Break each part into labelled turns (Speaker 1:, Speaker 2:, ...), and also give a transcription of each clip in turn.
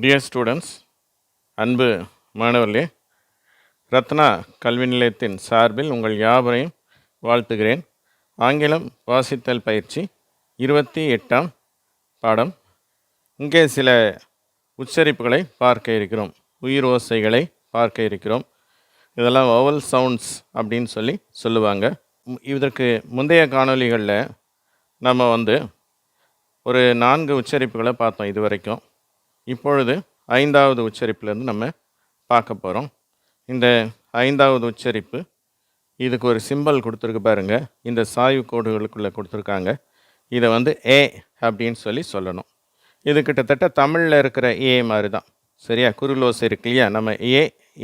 Speaker 1: Dear students அன்பு மாணவர்களே ரத்னா கல்வி நிலையத்தின் சார்பில் உங்கள் யாவரையும் வாழ்த்துகிறேன். ஆங்கிலம் வாசித்தல் பயிற்சி இருபத்தி எட்டாம் பாடம். இங்கே சில உச்சரிப்புகளை பார்க்க இருக்கிறோம். உயிர் ஓசைகளை பார்க்க இருக்கிறோம். இதெல்லாம் ஓவல் சவுண்ட்ஸ் அப்படின்னு சொல்லி சொல்லுவாங்க. இதற்கு முந்தைய காணொளிகளில் நம்ம வந்து ஒரு நான்கு உச்சரிப்புகளை பார்த்தோம் இது வரைக்கும் இப்பொழுது ஐந்தாவது உச்சரிப்பிலேருந்து நம்ம பார்க்க போகிறோம் இந்த ஐந்தாவது உச்சரிப்பு இதுக்கு ஒரு சிம்பல் கொடுத்துருக்கு பாருங்கள் இந்த சாய்வு கோடுகளுக்குள்ளே கொடுத்துருக்காங்க. இதை வந்து ஏ அப்படின்னு சொல்லி சொல்லணும். இது கிட்டத்தட்ட தமிழில் இருக்கிற ஏ மாதிரி தான் சரியா? குரில் ஓசை இருக்கு இல்லையா? நம்ம ஏ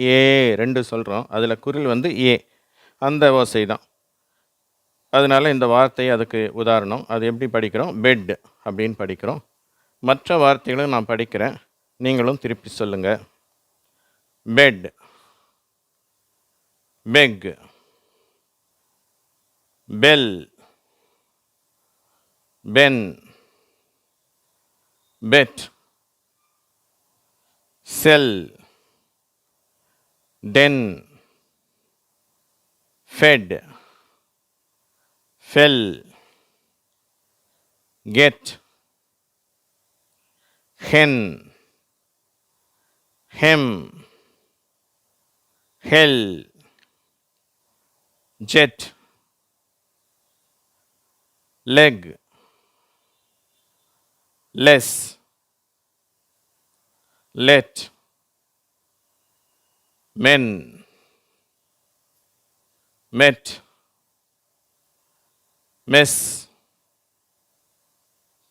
Speaker 1: ஏ ரெண்டு சொல்கிறோம் அதில் குரில் வந்து ஏ அந்த ஓசை தான் அதனால இந்த வார்த்தை அதுக்கு உதாரணம். அது எப்படி படிக்கிறோம்? பெட் அப்படின்னு படிக்கிறோம். மற்ற வார்த்தைகளும் நான் படிக்கிறேன். நீங்களும் திருப்பி சொல்லுங்கள் bed beg bell pen pet sell ten fed fell get hen. Hem. Hell jet. Leg. Less. Let. Men. Met. Mess.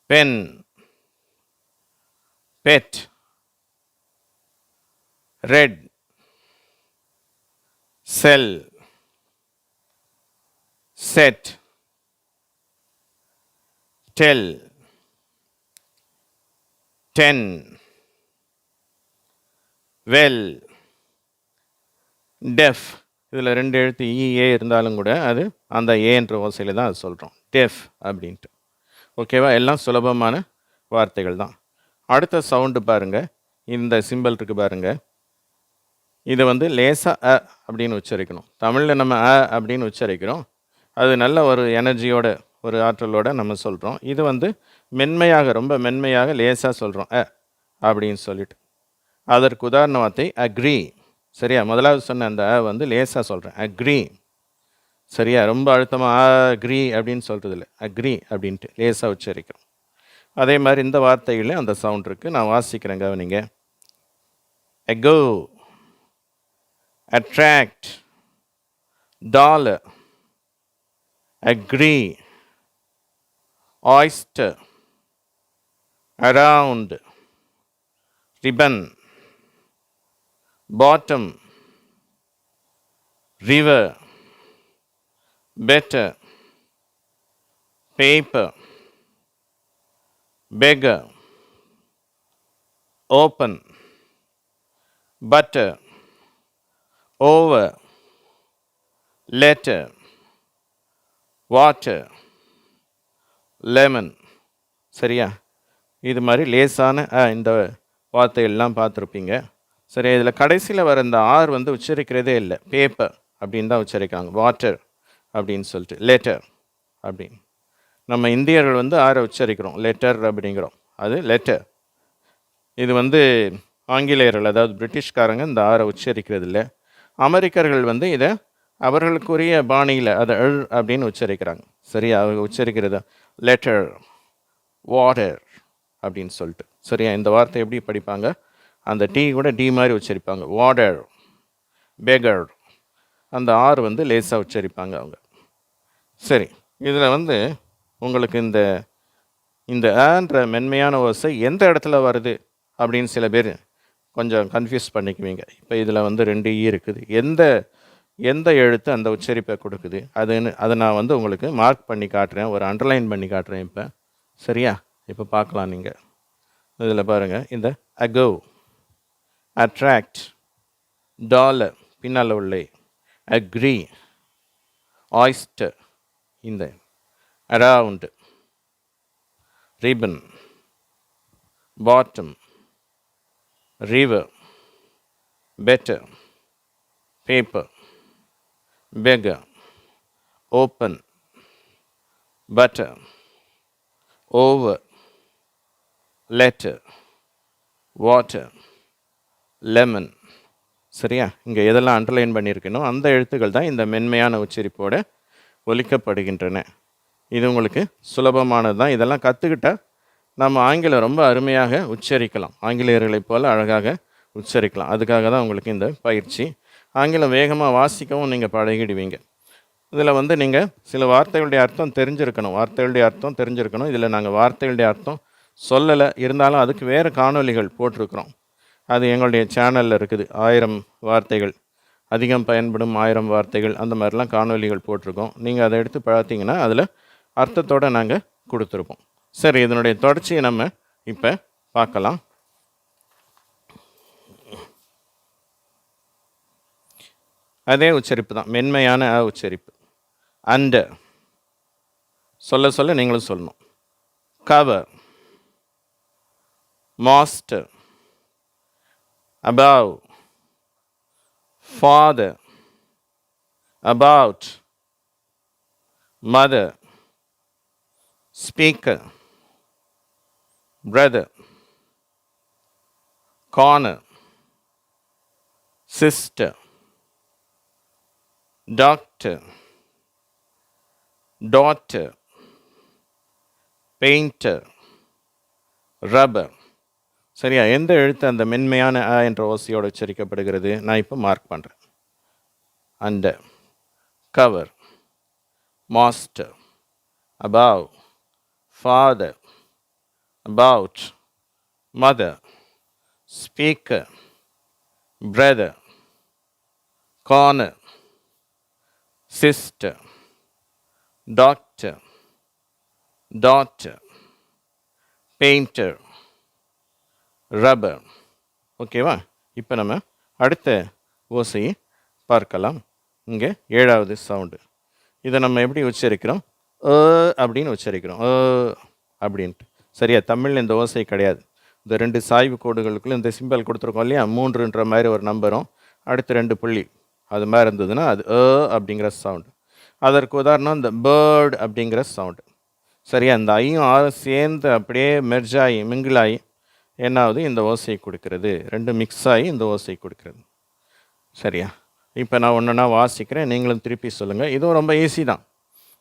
Speaker 1: Pen pet. Red. Sell set. Tell. Ten. Well. Deaf இதில் ரெண்டு எழுத்து e, இஏ இருந்தாலும் கூட அது அந்த ஏன்ற ஓசையில் தான் அது சொல்கிறோம் டெஃப் அப்படின்ட்டு. ஓகேவா எல்லாம் சுலபமான வார்த்தைகள் தான். அடுத்த சவுண்டு பாருங்கள் இந்த சிம்பிள் இருக்குது பாருங்கள் இதை வந்து லேசாக அ அப்படின்னு உச்சரிக்கணும். தமிழில் நம்ம அ அப்படின்னு உச்சரிக்கிறோம். அது நல்ல ஒரு எனர்ஜியோட ஒரு ஆற்றலோட நம்ம சொல்கிறோம் இது வந்து மென்மையாக ரொம்ப மென்மையாக லேசாக சொல்கிறோம் அ அப்படின்னு சொல்லிட்டு. அதற்கு உதாரண வார்த்தை அக்ரி சரியா? முதலாவது சொன்ன அந்த அ வந்து லேசாக சொல்கிறேன் அக்ரி சரியா? ரொம்ப அழுத்தமாக அக்ரி அப்படின்னு சொல்கிறது இல்லை அக்ரி அப்படின்ட்டு லேசாக உச்சரிக்கிறோம். அதே மாதிரி இந்த வார்த்தையிலே அந்த சவுண்ட் இருக்குது நான் வாசிக்கிறேன் கவனிங்க echo attract doll agree oyster around ribbon bottom river better paper beggar open butter over letter water lemon சரியா? இது மாதிரி லேசான இந்த வார்த்தையெல்லாம் பார்த்துருப்பீங்க. சரி இதில் கடைசியில் வர இந்த ஆர் வந்து உச்சரிக்கிறதே இல்லை. பேப்பர் அப்படின்னு தான் உச்சரிக்கிறாங்க. வாட்டர் அப்படின்னு சொல்லிட்டு. லெட்டர் அப்படின்னு. நம்ம இந்தியர்கள் வந்து ஆரை உச்சரிக்கிறோம். லெட்டர் அப்படிங்கிறோம். அது லெட்டர் இது வந்து ஆங்கிலேயர்கள் அதாவது பிரிட்டிஷ்காரங்க இந்த ஆரை உச்சரிக்கிறது இல்லை அமெரிக்கர்கள் வந்து இதை அவர்களுக்குரிய பாணியில் அதை எழ் அப்படின்னு உச்சரிக்கிறாங்க. சரியா? அவங்க உச்சரிக்கிறது லெட்டர் வாட்டர் அப்படின்னு சொல்லிட்டு. சரியா? இந்த வார்த்தை எப்படி படிப்பாங்க? அந்த டீ கூட டி மாதிரி உச்சரிப்பாங்க. வாடர் பெகர் அந்த ஆர் வந்து லேசாக உச்சரிப்பாங்க அவங்க. சரி. இதில் வந்து உங்களுக்கு இந்த இந்த ஆன்ற மென்மையான ஓசை எந்த இடத்துல வருது அப்படின்னு சில பேர் கொஞ்சம் கன்ஃபியூஸ் பண்ணிக்குவீங்க. இப்போ இதில் வந்து ரெண்டு ஈ இருக்குது. எந்த எந்த எழுத்து அந்த உச்சரிப்பை கொடுக்குது? அதுன்னு அதை நான் வந்து உங்களுக்கு மார்க் பண்ணி காட்டுறேன். ஒரு அண்டர்லைன் பண்ணி காட்டுறேன் இப்போ. சரியா? இப்போ பார்க்கலாம் நீங்கள் இதில் பாருங்கள் இந்த அகோ அட்ராக்ட் டாலர் பின்னால் உள்ள அக்ரி ஆய்ஸ்டர் இந்த around ribbon. Bottom. River. Better. Paper. Beggar. Open. Butter. Over. Letter. Water. Lemon. சரியா? இங்கே எதெல்லாம் அண்டர்லைன் பண்ணியிருக்கணும் அந்த எழுத்துக்கள் தான் இந்த மென்மையான உச்சரிப்போடு ஒலிக்கப்படுகின்றன. இது உங்களுக்கு சுலபமானது தான். இதெல்லாம் கற்றுக்கிட்டால் நம்ம ஆங்கிலம் ரொம்ப அருமையாக உச்சரிக்கலாம். ஆங்கிலேயர்களைப் போல் அழகாக உச்சரிக்கலாம். அதுக்காக தான் உங்களுக்கு இந்த பயிற்சி. ஆங்கிலம் வேகமாக வாசிக்கவும் நீங்கள் பழகிடுவீங்க. இதில் வந்து நீங்கள் சில வார்த்தைகளுடைய அர்த்தம் தெரிஞ்சிருக்கணும். வார்த்தைகளுடைய அர்த்தம் தெரிஞ்சிருக்கணும். இதில் நாங்கள் வார்த்தைகளுடைய அர்த்தம் சொல்லலை. இருந்தாலும் அதுக்கு வேறு காணொலிகள் போட்டிருக்கிறோம். அது எங்களுடைய சேனலில் இருக்குது. ஆயிரம் வார்த்தைகள் அதிகம் பயன்படும் ஆயிரம் வார்த்தைகள் அந்த மாதிரிலாம் காணொலிகள் போட்டிருக்கோம். நீங்கள் அதை எடுத்து பார்த்தீங்கன்னா அதில் அர்த்தத்தோடு நாங்கள் கொடுத்துருப்போம். சரி இதனுடைய தொடர்ச்சியை நம்ம இப்போ பார்க்கலாம். அதே உச்சரிப்பு தான் மென்மையான அ உச்சரிப்பு. அண்ட. சொல்ல சொல்ல நீங்களும் சொல்லணும். Cover. Master. above father. About. Mother. Speaker brother corner sister doctor daughter painter rubber சரியா? எந்த எழுத்து அந்த மென்மையான அ என்ற ஓசையோடு உச்சரிக்கப்படுகிறது? நான் இப்போ மார்க் பண்ணுறேன் அந்த cover master above father about, mother speaker brother corner sister doctor, daughter painter rubber ஓகேவா இப்போ நம்ம அடுத்த ஓசையை பார்க்கலாம். இங்கே ஏழாவது சவுண்டு. இதை நம்ம எப்படி உச்சரிக்கிறோம்? அப்படின்னு உச்சரிக்கிறோம். அப்படின்ட்டு. சரியா? தமிழில் இந்த ஓசை கிடையாது. இந்த ரெண்டு சாய்வு கோடுகளுக்குள்ளே இந்த சிம்பல் கொடுத்துருக்கோம் இல்லையா? மூன்றுன்ற மாதிரி ஒரு நம்பரும். அடுத்து ரெண்டு புள்ளி. அது மாதிரி இருந்ததுன்னா அது அ அப்படிங்கிற சவுண்டு. அதற்கு உதாரணம் இந்த பேர்டு அப்படிங்கிற சவுண்டு. சரியா? இந்த ஐயும் ஆறும் சேர்ந்து அப்படியே மெர்ஜாகி மிங்கிளாகி என்னாவது இந்த ஓசையை கொடுக்கறது. ரெண்டு மிக்ஸ் ஆகி இந்த ஓசை கொடுக்கறது. சரியா? இப்போ நான் ஒன்றுனா வாசிக்கிறேன். நீங்களும் திருப்பி சொல்லுங்கள் இதுவும் ரொம்ப ஈஸி தான்.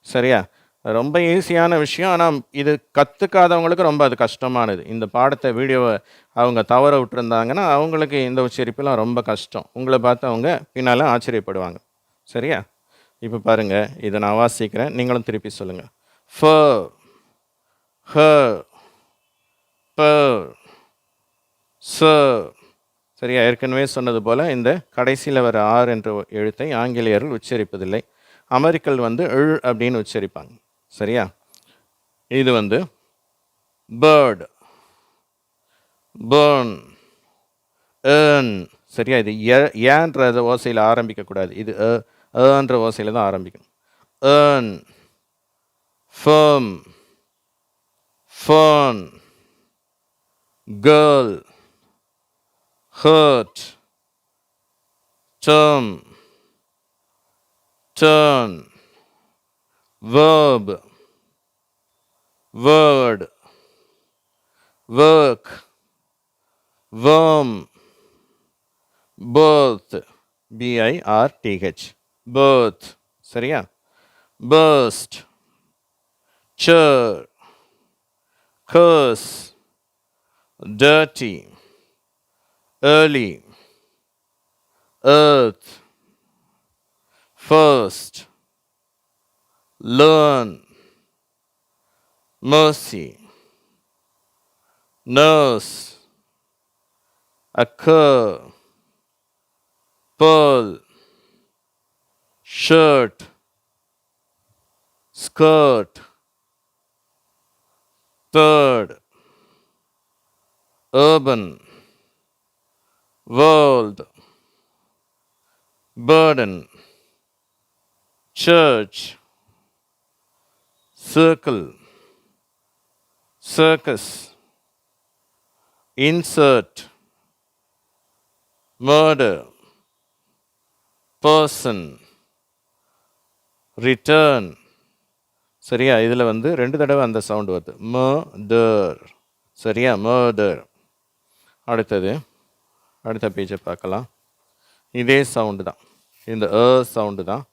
Speaker 1: சரியா? ரொம்ப ஈஸியான விஷயம். ஆனால் இது கற்றுக்காதவங்களுக்கு ரொம்ப அது கஷ்டமானது. இந்த பாடத்தை வீடியோவை அவங்க தவற விட்டுருந்தாங்கன்னா அவங்களுக்கு இந்த உச்சரிப்பெல்லாம் ரொம்ப கஷ்டம். உங்களை பார்த்து அவங்க பின்னால் ஆச்சரியப்படுவாங்க. சரியா? இப்போ பாருங்கள் இதை நான் வாசிக்கிறேன். நீங்களும் திருப்பி சொல்லுங்கள் ஃப ஹ ப ச. சரியா? ஏற்கனவே சொன்னது போல் இந்த கடைசியில் வர ஆர் என்ற எழுத்தை ஆங்கிலேயர்கள் உச்சரிப்பதில்லை. அமெரிக்கல் வந்து எழு அப்படின்னு உச்சரிப்பாங்க. சரியா? இது வந்து பேர்டு பேர்ன் ஏர்ன் சரியா? இது ஏன்ற ஓசையில் ஆரம்பிக்கக்கூடாது. இது ஏன்ற ஓசையில் தான் ஆரம்பிக்கணும். Earn firm fern girl hurt term, turn verb, word, work, worm, birth, B I R T H, birth, சரியா burst, chur, curse, dirty, early, earth, first, learn, mercy, nurse, occur, pearl, shirt, skirt, third, urban, world, burden, church, circle, circus, insert, murder person return. சரியா? இதில் வந்து ரெண்டு தடவை அந்த sound வருது. Murder சரியா? Murder அடுத்தது அடுத்த பேஜை பார்க்கலாம். இதே சவுண்டு தான். இந்த அ சவுண்டு தான்.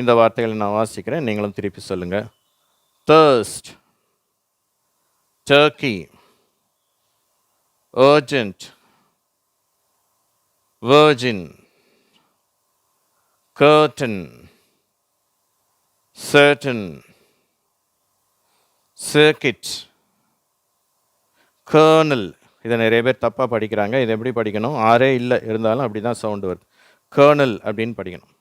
Speaker 1: இந்த வார்த்தைகளை நான் வாசிக்கிறேன். நீங்களும் திருப்பி சொல்லுங்கள் thirst turkey urgent virgin curtain certain circuit colonel இதை நிறைய பேர் தப்பாக படிக்கிறாங்க. இதை எப்படி படிக்கணும்? ஆறே இல்லை. இருந்தாலும் அப்படி தான் சவுண்டு வருது. கர்னல் அப்படின்னு படிக்கணும்.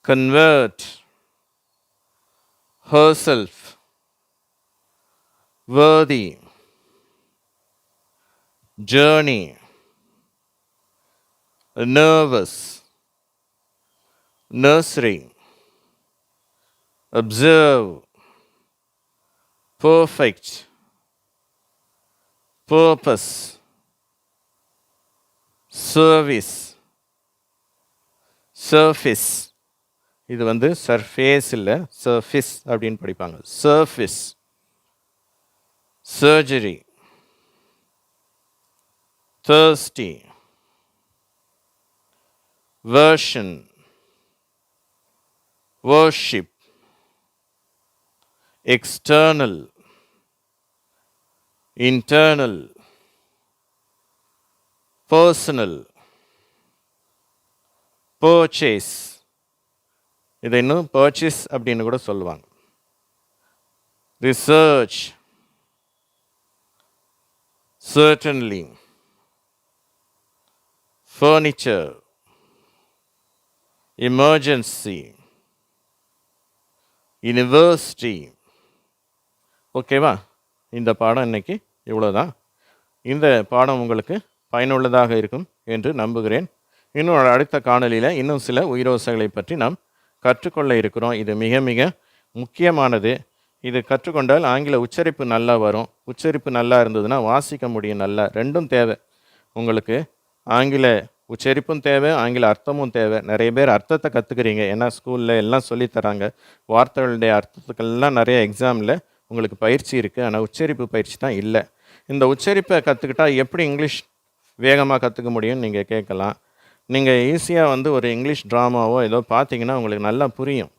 Speaker 1: Convert herself worthy. Journey. Nervous. Nursery. Observe. Perfect. Purpose. Service. Surface இது வந்து சர்ஃபேஸ் இல்லை சர்ஃபிஸ் அப்படின்னு படிப்பாங்க surface surgery thirsty version worship, external internal, personal purchase இதை இன்னும் பர்ச்சேஸ் அப்படின்னு கூட சொல்லுவாங்க. Research certainly furniture emergency university ஓகேவா இந்த பாடம் இன்னைக்கு இவ்வளோதான் இந்த பாடம் உங்களுக்கு பயனுள்ளதாக இருக்கும் என்று நம்புகிறேன். இன்னும் அடுத்த காணொலியில் இன்னும் சில உயிரோசைகளை பற்றி நாம் கற்றுக்கொள்ள இருக்கிறோம். இது மிக மிக முக்கியமானது. இது கற்றுக்கொண்டால் ஆங்கில உச்சரிப்பு நல்லா வரும். உச்சரிப்பு நல்லா இருந்ததுன்னா வாசிக்க முடியும் நல்லா. ரெண்டும் தேவை. உங்களுக்கு ஆங்கில உச்சரிப்பும் தேவை ஆங்கில அர்த்தமும் தேவை. நிறைய பேர் அர்த்தத்தை கற்றுக்குறீங்க ஏன்னா ஸ்கூலில் எல்லாம் சொல்லித் தராங்க. வார்த்தைகளுடைய அர்த்தத்துக்கெல்லாம் நிறைய எக்ஸாமில் உங்களுக்கு பயிற்சி இருக்குது ஆனால் உச்சரிப்பு பயிற்சி தான் இல்லை. இந்த உச்சரிப்பை கற்றுக்கிட்டா எப்படி இங்கிலீஷ் வேகமாக கற்றுக்க முடியும்னு நீங்கள் கேட்கலாம். நீங்கள் ஈஸியாக வந்து ஒரு இங்கிலீஷ் ட்ராமாவோ ஏதோ பார்த்தீங்கன்னா உங்களுக்கு நல்லா புரியும்.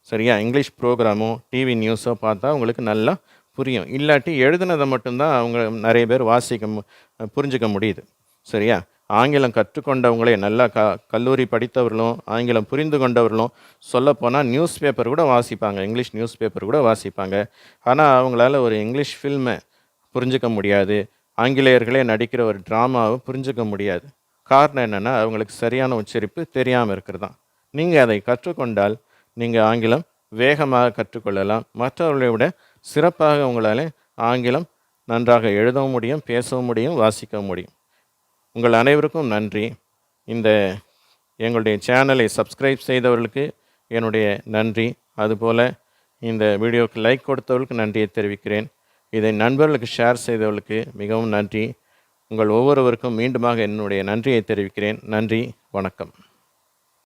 Speaker 1: சரியா? இங்கிலீஷ் ப்ரோக்ராமோ டிவி நியூஸோ பார்த்தா உங்களுக்கு நல்லா புரியும். இல்லாட்டி எழுதுனதை மட்டும்தான் அவங்க நிறைய பேர் வாசிக்க மு- புரிஞ்சுக்க முடியுது. சரியா? ஆங்கிலம் கற்றுக்கொண்டவங்களே நல்லா க கல்லூரி படித்தவர்களும் ஆங்கிலம் புரிந்து கொண்டவர்களும் சொல்லப்போனால் நியூஸ் பேப்பர் கூட வாசிப்பாங்க. இங்கிலீஷ் நியூஸ் பேப்பர் கூட வாசிப்பாங்க. ஆனால் அவங்களால ஒரு இங்கிலீஷ் ஃபில்மை புரிஞ்சுக்க முடியாது. ஆங்கிலேயர்களே நடிக்கிற ஒரு ட்ராமாவை புரிஞ்சுக்க முடியாது. காரணம் என்னென்னா அவங்களுக்கு சரியான உச்சரிப்பு தெரியாமல் இருக்கிறது தான் நீங்கள் அதை கற்றுக்கொண்டால் நீங்கள் ஆங்கிலம் வேகமாக கற்றுக்கொள்ளலாம். மற்றவர்களை விட சிறப்பாக உங்களால் ஆங்கிலம் நன்றாக எழுதவும் முடியும் பேசவும் முடியும் வாசிக்கவும் முடியும். உங்கள் அனைவருக்கும் நன்றி. இந்த எங்களுடைய சேனலை சப்ஸ்கிரைப் செய்தவர்களுக்கு என்னுடைய நன்றி. அதுபோல் இந்த வீடியோவுக்கு லைக் கொடுத்தவர்களுக்கு நன்றியை தெரிவிக்கிறேன். இதை நண்பர்களுக்கு ஷேர் செய்தவர்களுக்கு மிகவும் நன்றி. உங்கள் ஒவ்வொருவருக்கும் மீண்டுமாக என்னுடைய நன்றியை தெரிவிக்கிறேன். நன்றி வணக்கம்.